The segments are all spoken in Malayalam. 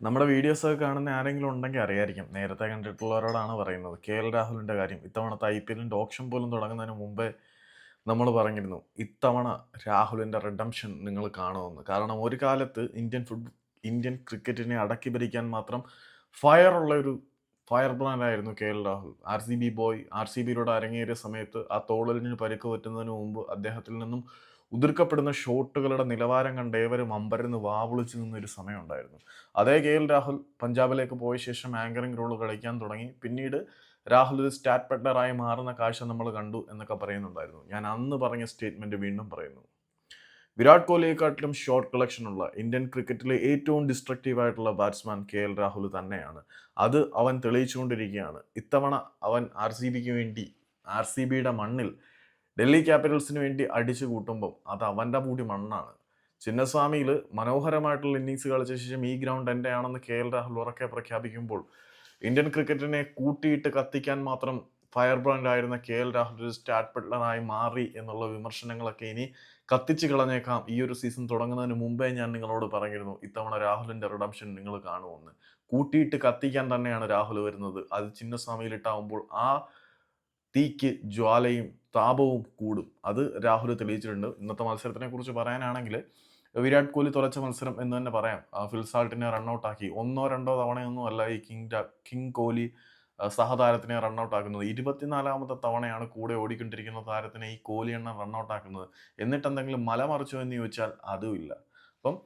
നമ്മുടെ വീഡിയോസ് ഒക്കെ കാണുന്ന ആരെങ്കിലും ഉണ്ടെങ്കിൽ അറിയായിരിക്കും. നേരത്തെ കണ്ടിട്ടുള്ളവരോടാണ് പറയുന്നത്. കെ എൽ രാഹുലിന്റെ കാര്യം. ഇത്തവണത്തെ ഐ പി എല്ലിന്റെ ഓപ്ഷൻ പോലും തുടങ്ങുന്നതിന് മുമ്പേ നമ്മൾ പറഞ്ഞിരുന്നു ഇത്തവണ രാഹുലിന്റെ റിഡംഷൻ നിങ്ങൾ കാണുമെന്ന്. കാരണം ഒരു കാലത്ത് ഇന്ത്യൻ ഫുട് ഇന്ത്യൻ ക്രിക്കറ്റിനെ അടക്കി ഭരിക്കാൻ മാത്രം ഫയറുള്ള ഒരു ഫയർ ബ്രാൻഡ് ആയിരുന്നു K L Rahul. R C B boy R C ബിയിലൂടെ അരങ്ങേറിയ സമയത്ത് ആ തോളലിന് പരുക്ക് പറ്റുന്നതിന് മുമ്പ് അദ്ദേഹത്തിൽ നിന്നും ഉതിർക്കപ്പെടുന്ന ഷോട്ടുകളുടെ നിലവാരം കണ്ട് ഏവരും അമ്പരന്ന് വാവിളിച്ച് നിന്നൊരു സമയമുണ്ടായിരുന്നു. അതേ കെ എൽ രാഹുൽ പഞ്ചാബിലേക്ക് പോയ ശേഷം ആങ്കറിംഗ് റോൾ കളിക്കാൻ തുടങ്ങി. പിന്നീട് രാഹുൽ ഒരു സ്റ്റാറ്റ് പെട്ടറായി മാറുന്ന കാഴ്ച നമ്മൾ കണ്ടു എന്നൊക്കെ പറയുന്നുണ്ടായിരുന്നു. ഞാൻ അന്ന് പറഞ്ഞ സ്റ്റേറ്റ്മെന്റ് വീണ്ടും പറയുന്നു. വിരാട് കോഹ്ലിയെക്കാട്ടിലും ഷോട്ട് കളക്ഷനുള്ള ഇന്ത്യൻ ക്രിക്കറ്റിലെ ഏറ്റവും ഡിസ്ട്രക്റ്റീവ് ആയിട്ടുള്ള ബാറ്റ്സ്മാൻ കെ എൽ രാഹുൽ തന്നെയാണ്. അത് അവൻ തെളിയിച്ചുകൊണ്ടിരിക്കുകയാണ്. ഇത്തവണ അവൻ ആർ സി ബിക്ക് വേണ്ടി ആർ സി ബിയുടെ മണ്ണിൽ ഡൽഹി ക്യാപിറ്റൽസിന് വേണ്ടി അടിച്ചു കൂട്ടുമ്പം അത് അവന്റെ കൂടി മണ്ണാണ്. ചിന്നസ്വാമിയിൽ മനോഹരമായിട്ടുള്ള ഇന്നിങ്സ് കളിച്ച ശേഷം ഈ ഗ്രൗണ്ട് എന്റെ ആണെന്ന് കെ എൽ രാഹുൽ ഉറക്കെ പ്രഖ്യാപിക്കുമ്പോൾ ഇന്ത്യൻ ക്രിക്കറ്റിനെ കൂട്ടിയിട്ട് കത്തിക്കാൻ മാത്രം ഫയർ ബ്രാൻഡ് ആയിരുന്ന കെ എൽ രാഹുൽ ഒരു സ്റ്റാറ്റ് പെട്ലറായി മാറി എന്നുള്ള വിമർശനങ്ങളൊക്കെ ഇനി കത്തിച്ച് കളഞ്ഞേക്കാം ഈ ഒരു സീസൺ തുടങ്ങുന്നതിന് മുമ്പേ ഞാൻ നിങ്ങളോട് പറഞ്ഞിരുന്നു ഇത്തവണ രാഹുലിന്റെ റിഡംഷൻ നിങ്ങൾ കാണുമെന്ന്. കൂട്ടിയിട്ട് കത്തിക്കാൻ തന്നെയാണ് രാഹുൽ വരുന്നത്. അത് ചിന്നസ്വാമിയിലിട്ടാവുമ്പോൾ ആ തീക്ക് ജ്വാലയും താപവും കൂടും. അത് രാഹുൽ തെളിയിച്ചിട്ടുണ്ട്. ഇന്നത്തെ മത്സരത്തിനെ കുറിച്ച് പറയാനാണെങ്കിൽ വിരാട് കോഹ്ലി തുറച്ച മത്സരം എന്ന് തന്നെ പറയാം. ഫിൽസാൾട്ടിനെ റണ്ണൗട്ടാക്കി. ഒന്നോ രണ്ടോ തവണയൊന്നും അല്ല ഈ കിങ് കിങ് കോഹ്ലി സഹതാരത്തിനെ റണ്ണൗട്ടാക്കുന്നത്. ഇരുപത്തിനാലാമത്തെ തവണയാണ് കൂടെ ഓടിക്കൊണ്ടിരിക്കുന്ന താരത്തിനെ ഈ കോഹ്ലി എണ്ണ റണ്ണൗട്ടാക്കുന്നത്. എന്നിട്ട് എന്തെങ്കിലും മല മറിച്ചോ എന്ന് ചോദിച്ചാൽ അതുമില്ല അപ്പം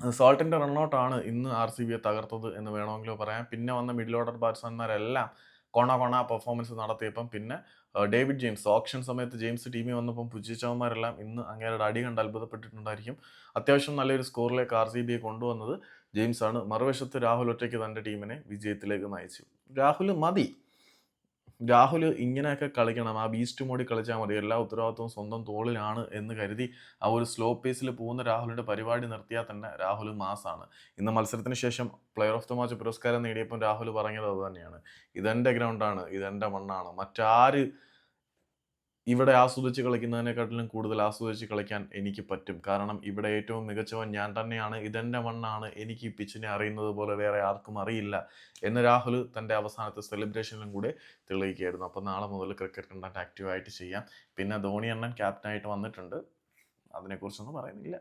സോൾട്ടിന്റെ റണ്ണൗട്ടാണ് ഇന്ന് ആർ സി ബിയെ തകർത്തത് എന്ന് വേണമെങ്കിലോ പറയാം. പിന്നെ വന്ന മിഡിൽ ഓർഡർ ബാറ്റ്സ്മാൻമാരെല്ലാം കൊണ കൊണ പെർഫോമൻസ് നടത്തിയപ്പം പിന്നെ ഡേവിഡ് ജെയിംസ്. ഓപ്ഷൻ സമയത്ത് ജെയിംസ് ടീമിൽ വന്നപ്പം പുജിച്ചവന്മാരെല്ലാം ഇന്ന് അങ്ങേരുടെ അടി കണ്ട് അത്ഭുതപ്പെട്ടിട്ടുണ്ടായിരിക്കും. അത്യാവശ്യം നല്ലൊരു സ്കോറിലേക്ക് ആർ സി ബിയെ കൊണ്ടുവന്നത് ജെയിംസ് ആണ് മറുവശത്ത് രാഹുൽ ഒറ്റയ്ക്ക് തന്റെ ടീമിനെ വിജയത്തിലേക്ക് നയിച്ചു. രാഹുൽ മതി. രാഹുൽ ഇങ്ങനെയൊക്കെ കളിക്കണം. ആ ബീസ്റ്റ് മോഡിൽ കളിച്ചാൽ മതി. എല്ലാ ഉത്തരവാദിത്വവും സ്വന്തം തോളിലാണ് എന്ന് കരുതി ആ ഒരു സ്ലോ പേസിൽ പോകുന്ന രാഹുലിന്റെ പരിപാടി നിർത്തിയാൽ തന്നെ രാഹുൽ മാസാണ്. ഇന്ന് മത്സരത്തിന് ശേഷം പ്ലെയർ ഓഫ് ദ മാച്ച് പുരസ്കാരം നേടിയപ്പോൾ രാഹുൽ പറഞ്ഞത് അത് തന്നെയാണ്. ഇതെന്റെ ഗ്രൗണ്ടാണ് ഇതെന്റെ മണ്ണാണ്. മറ്റാര് ഇവിടെ ആസ്വദിച്ച് കളിക്കുന്നതിനെക്കാട്ടിലും കൂടുതൽ ആസ്വദിച്ച് കളിക്കാൻ എനിക്ക് പറ്റും. കാരണം ഇവിടെ ഏറ്റവും മികച്ചവൻ ഞാൻ തന്നെയാണ്. ഇതെന്റെ മണ്ണാണ്. എനിക്ക് ഈ പിച്ചിനെ അറിയുന്നത് പോലെ വേറെ ആർക്കും അറിയില്ല എന്ന് രാഹുൽ തന്റെ അവസാനത്തെ സെലിബ്രേഷനിലും കൂടെ തെളിയിക്കുകയായിരുന്നു. അപ്പോൾ നാളെ മുതൽ ക്രിക്കറ്റ് കണ്ടന്റ് ആക്റ്റീവായിട്ട് ചെയ്യാം. പിന്നെ ധോണി അണ്ണൻ ക്യാപ്റ്റനായിട്ട് വന്നിട്ടുണ്ട്. അതിനെക്കുറിച്ചൊന്നും പറയുന്നില്ല.